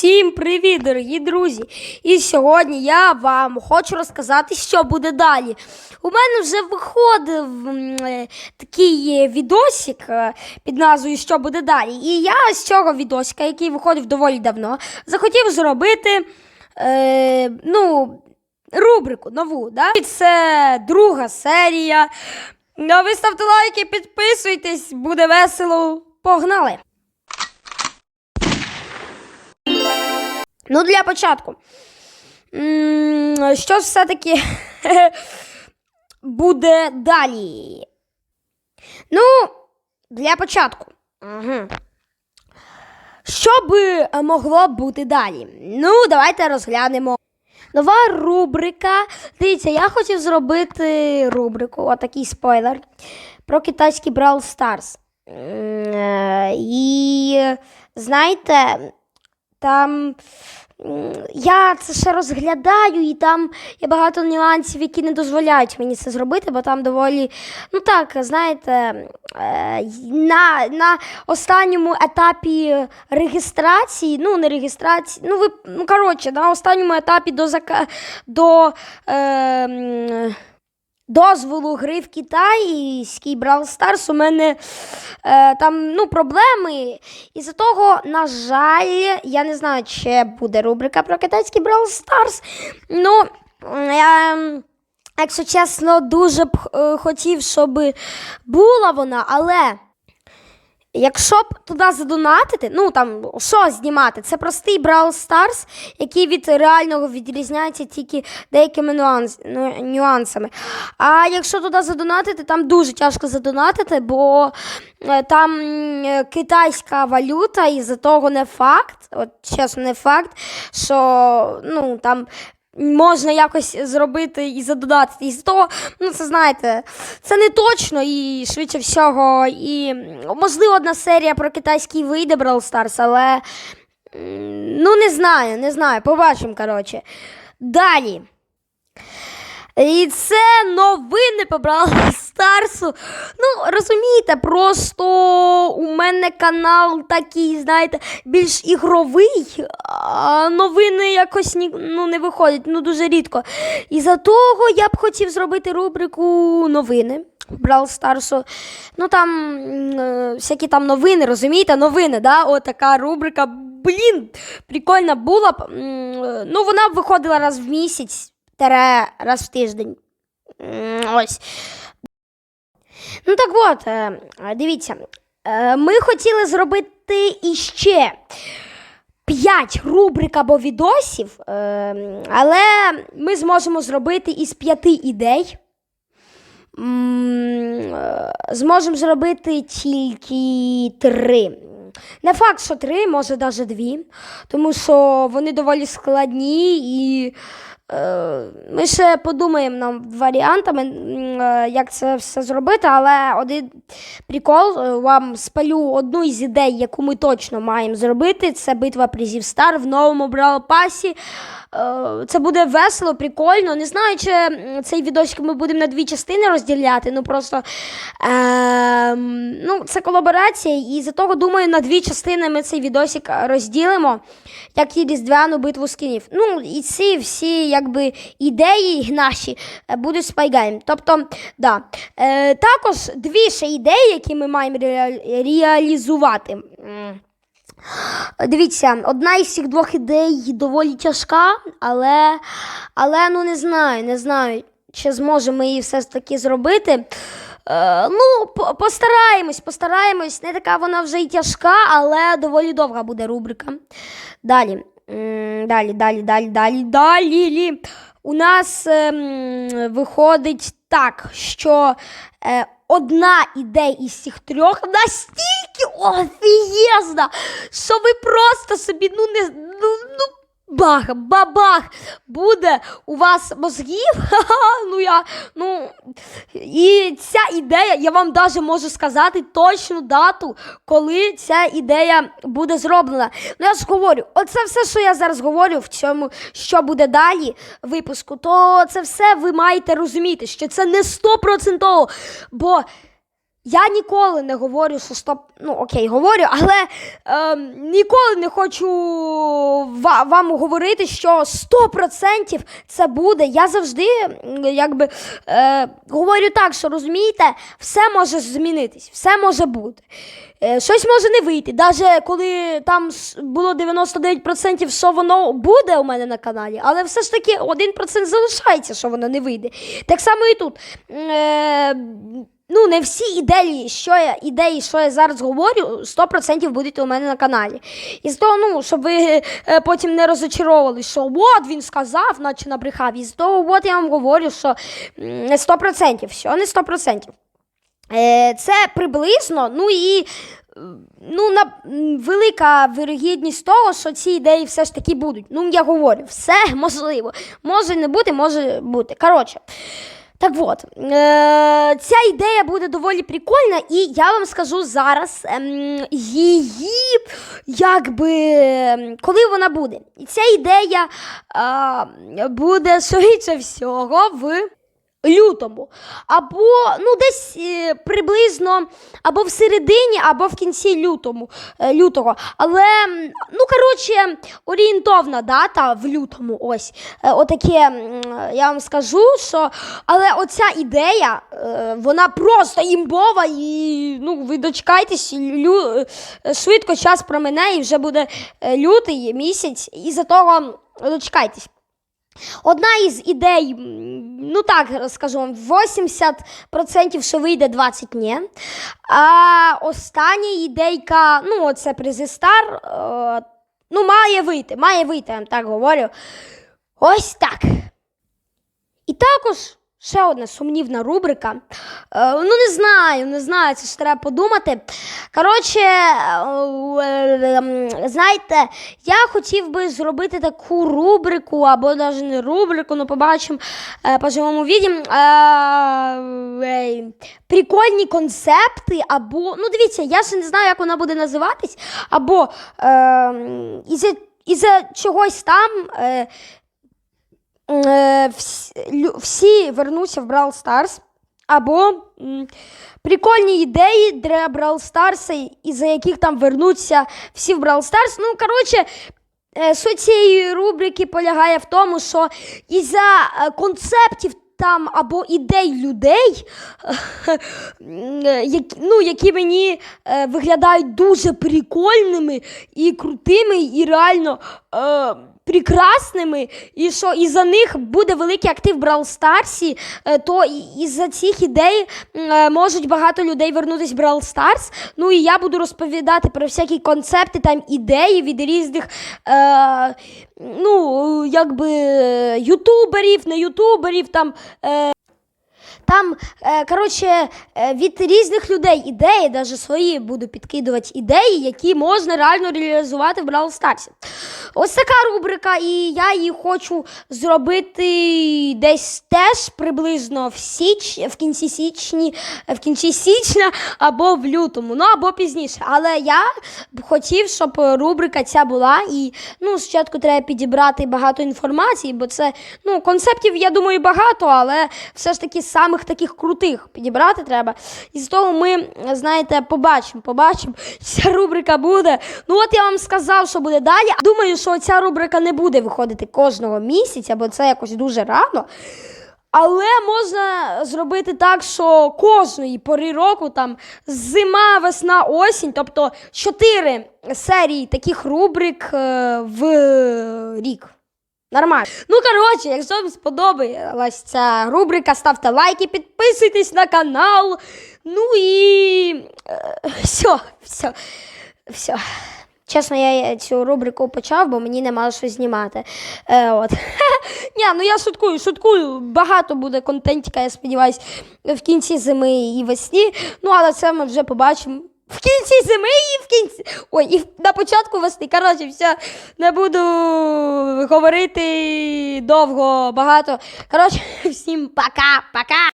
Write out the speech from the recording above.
Всім привіт, дорогі друзі! І сьогодні я вам хочу розказати, що буде далі. У мене вже виходив е, такий відосик е, під назвою Що буде далі. І я з цього відосика, який виходив доволі давно, захотів зробити е, ну, рубрику нову. Да? Це друга серія. Ну, ви ставте лайки, підписуйтесь, буде весело. Погнали! Ну, для початку. Що ж все-таки буде далі? Ну, для початку. Угу. Що би е, могло бути далі? Ну, давайте розглянемо. Нова рубрика. Дивіться, я хотів зробити рубрику, отакий спойлер, про китайський Brawl Stars. Е, І знаєте, там я це ще розглядаю, і там є багато нюансів, які не дозволяють мені це зробити, бо там доволі, ну так, знаєте, е, на, на останньому етапі реєстрації, ну не реєстрації, ну ви, ну коротше, на останньому етапі до зака, до. Е, Дозволу гри в китайський Brawl Stars у мене е, там ну, проблеми. І за того, на жаль, я не знаю, чи буде рубрика про китайський Brawl Stars. Ну, я, якщо чесно, дуже б е, хотів, щоб була вона, але. Якщо б туди задонатити, ну там що знімати, це простий Brawl Stars, який від реального відрізняється тільки деякими нюанс, ну, нюансами. А якщо туди задонатити, там дуже тяжко задонатити, бо е, там е, китайська валюта, і за того не факт, от чесно, не факт, що ну там. Можна якось зробити і задодати. І з того, ну це знаєте, це не точно і швидше всього. І можливо, одна серія про китайський вийде Brawl Stars, але ну не знаю, не знаю. Побачимо, коротше. Далі. І це новини по Старсу. Ну, розумієте, просто у мене канал такий, знаєте, більш ігровий, а новини якось ні, ну, не виходять, ну дуже рідко. І за того я б хотів зробити рубрику новини. Brawl Старсу. Ну там е, всякі там новини, розумієте, новини, да? О, така рубрика. Блін, прикольна була б. Е, Ну, вона б виходила раз в місяць, тере раз в тиждень. Ось. Ну так от, е, дивіться, е, ми хотіли зробити іще 5 рубрик або відосів, е, але ми зможемо зробити із 5 ідей. Зможемо зробити тільки три. Не факт, що три, може навіть дві, тому що вони доволі складні і ми ще подумаємо над варіантами, е, як це все зробити, але один прикол е, вам спалю одну із ідей, яку ми точно маємо зробити. Це битва призів Стар в новому Брал Пасі. Е, Це буде весело, прикольно. Не знаю, чи цей відосик ми будемо на дві частини розділяти. Ну просто ем, ну, це колаборація, і за того думаю, на дві частини ми цей відосик розділимо, як і різдвяну битву скінів. Ну, і ці всі якби ідеї наші е, будуть спайгаєм. Тобто, да. Е, також дві ще ідеї, які ми маємо реалізувати. Дивіться, одна із цих двох ідей доволі тяжка, але, але ну не знаю, не знаю, чи зможемо її все ж таки зробити. Е, ну, постараємось, постараємось. Не така вона вже й тяжка, але доволі довга буде рубрика. Далі. Далі, далі, далі, далі, далі. У нас ем, виходить так, що е, одна ідея із цих трьох настільки офієзна, що ви просто собі ну не ну, ну бах, бабах буде у вас мозгів. Ну я, ну, і ця ідея, я вам навіть можу сказати точну дату, коли ця ідея буде зроблена. Ну я ж говорю, оце все, що я зараз говорю в цьому, що буде далі випуску, то це все ви маєте розуміти, що це не стопроцентово, бо Я ніколи не говорю, що стоп. Ну окей, говорю, але е, ніколи не хочу вам говорити, що 100% це буде. Я завжди якби е, говорю так, що розумієте, все може змінитись, все може бути. Е, щось може не вийти. Навіть коли там було 99%, що воно буде у мене на каналі, але все ж таки 1% залишається, що воно не вийде. Так само і тут. Е, Ну, не всі ідеї, що я ідеї, що я зараз говорю, 100% будуть у мене на каналі. І з того, ну, щоб ви е, потім не розочаровували, що от він сказав, наче набрехав. І з того, от я вам говорю, що не 100%, все не 100%. Е, це приблизно, ну і ну, на, велика вирогідність того, що ці ідеї все ж таки будуть. Ну, я говорю, все можливо. Може не бути, може бути. Коротше. Так от, е, ця ідея буде доволі прикольна, і я вам скажу зараз ем, її, якби, ем, коли вона буде. І ця ідея е, буде швидше всього в лютому. Або ну, десь е, приблизно або в середині, або в кінці лютому, е, лютого. Але, ну, коротше, орієнтовна дата в лютому. Ось. Е, Отаке, я вам скажу, що. Але оця ідея, е, вона просто імбова, і ну, ви дочекайтесь, лю... е, швидко час промине, і вже буде е, лютий місяць, і за того дочекайтесь. Одна із ідей, ну так скажу вам, 80% що вийде, 20 ні. А остання ідейка, ну, це Призистар, ну, має вийти, має вийти, я так говорю. Ось так. І також ще одна сумнівна рубрика. Е, ну, не знаю, не знаю, це ж треба подумати. Коротше, е, знаєте, я хотів би зробити таку рубрику, або навіть не рубрику, ну побачимо е, по живому віді. Е, е, прикольні концепти, або, ну дивіться, я ще не знаю, як вона буде називатись, або е, із-за чогось там. Е, всі, вернуться в Brawl Stars, або прикольні ідеї для Brawl Stars, із-за яких там вернуться всі в Brawl Stars. Ну, коротше, е, суть цієї рубрики полягає в тому, що із-за е, концептів там або ідей людей, ну, які мені е, виглядають дуже прикольними і крутими, і реально е, прекрасними, і що із-за них буде великий актив Brawl Старсі, е, то і- із-за цих ідей е, можуть багато людей вернутися в Брал Старс. Ну і я буду розповідати про всякі концепти, там ідеї від різних. Е, ну, якби е, ютуберів, не ютуберів, там. Е, там, е, коротше, е, від різних людей ідеї, навіть свої буду підкидувати ідеї, які можна реально реалізувати в Brawl Stars. Ось така рубрика, і я її хочу зробити десь теж приблизно в січ, в кінці січні, в кінці січня або в лютому, ну або пізніше. Але я б хотів, щоб рубрика ця була. І ну, спочатку треба підібрати багато інформації, бо це ну, концептів, я думаю, багато, але все ж таки самих таких крутих підібрати треба. І з того ми, знаєте, побачимо, побачимо, ця рубрика буде. Ну, от я вам сказав, що буде далі. Думаю, що ця рубрика не буде виходити кожного місяця, бо це якось дуже рано. Але можна зробити так, що кожної пори року, там зима, весна, осінь, тобто чотири серії таких рубрик е, в рік. Нормально. Ну, коротше, якщо вам сподобалась ця рубрика, ставте лайки, підписуйтесь на канал. Ну і все, все, все. Чесно, я цю рубрику почав, бо мені нема що знімати. Е, от. Ні, ну я шуткую, шуткую. Багато буде контентіка, я сподіваюся, в кінці зими і весні. Ну, але це ми вже побачимо. В кінці зими і в кінці. Ой, і на початку весни. Коротше, все, не буду говорити довго, багато. Коротше, всім пока, пока.